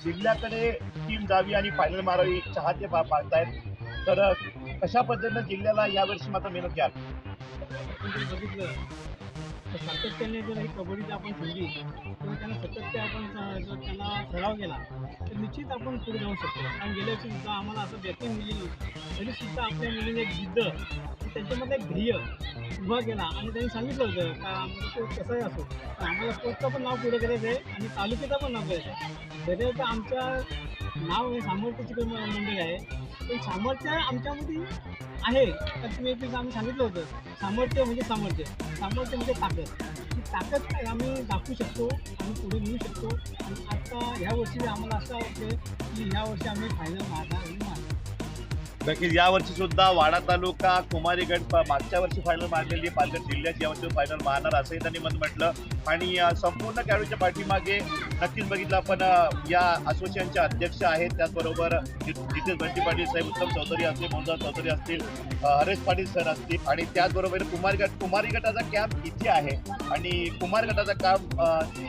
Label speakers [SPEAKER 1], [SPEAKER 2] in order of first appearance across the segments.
[SPEAKER 1] जिल्ह्याकडे team जावी आणि final मारावी चाहते पा- पाहतायत. तर कशा पद्धतीनं जिल्ह्याला यावर्षी मात्र मेहनत घ्याल?
[SPEAKER 2] बघितलं तर सातत्याने जर ही कबड्डी आपण ठेवली तर त्यांना सतत त्यांना सराव केला तर निश्चित आपण पुढे जाऊ शकतो. कारण गेल्या वर्षी सुद्धा आम्हाला असं व्यक्ती मिळेल तरी सुद्धा आपल्या मुलीने एक जिद्द त्यांच्यामध्ये एक ध्येय उभा केला. आणि त्यांनी सांगितलं होतं का आमचा तो कसाही असो पण आम्हाला स्पोर्टचं पण नाव पुढे करायचं आहे आणि तालुक्याचं पण नाव करायचं आहे. त्याच्यात आमच्या नाव हे सामर्थ्याची कमी मंडळी आहे. पण सामर्थ्य आमच्यामध्ये आहे. तर तुम्ही एक आम्ही सांगितलं होतं. सामर्थ्य म्हणजे सामर्थ्य. सामर्थ्य म्हणजे ताकद. ही ताकद काय आम्ही दाखवू शकतो आम्ही पुढे नेऊ शकतो. आणि आता ह्या वर्षी आम्हाला असं वाटतं की ह्या वर्षी आम्ही फायनल मारणार आणि मारणार
[SPEAKER 1] नक्कीच यावर्षी सुद्धा वाडा तालुका कुमारी गट मागच्या वर्षी फायनल मारलेली आहे. पालघर जिल्ह्यात यावर्षी फायनल मारणार असंही त्यांनी मन म्हटलं. आणि संपूर्ण खेळाडूच्या पाठीमागे नक्कीच बघितलं आपण या असोसिएशनचे अध्यक्ष आहेत. त्याचबरोबर जितेश बंटी पाटील साहेब उत्तम चौधरी असतील मोहनदास चौधरी असतील हरेश पाटील सर असतील. आणि त्याचबरोबर कुमारगट कुमारी गटाचा कॅम्प इथे आहे. आणि कुमार गटाचा काम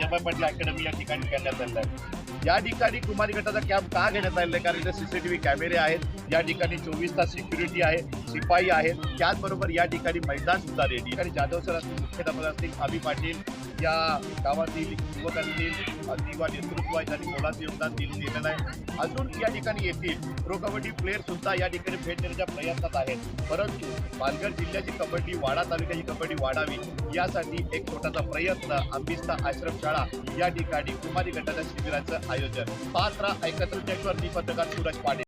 [SPEAKER 1] जबाई पाटील अकॅडमी या ठिकाणी करण्यात आलेला आहे. या ठिकाणी कुमारी गटाचा कॅम्प का घेण्यात आलेला आहे? कारण इथे सीसीटीव्ही कॅमेरे आहेत. या ठिकाणी चोवीस तास सिक्युरिटी आहे शिपाई आहेत. त्याचबरोबर या ठिकाणी मैदान सुद्धा रेडी आणि जाधव सर असतील मुख्याध्यापक असतील अभि पाटील या गावातील युवक असतील नेतृत्व आहे त्यांनी मोलाचं योगदान दिलं दिलेलं आहे. अजून या ठिकाणी येतील प्रो कबड्डी प्लेअर सुद्धा या ठिकाणी भेट देण्याच्या प्रयत्नात आहेत. परंतु पालघर जिल्ह्याची कबड्डी वाडा तालुक्याची कबड्डी वाढावी यासाठी एक छोटासा प्रयत्न आंबिस्ता आश्रमशाळा या ठिकाणी कुमारी गटाच्या शिबिराचं आयोजन. पात्र ऐकत्र नेटवर्क पत्रकार सूरज पाटील.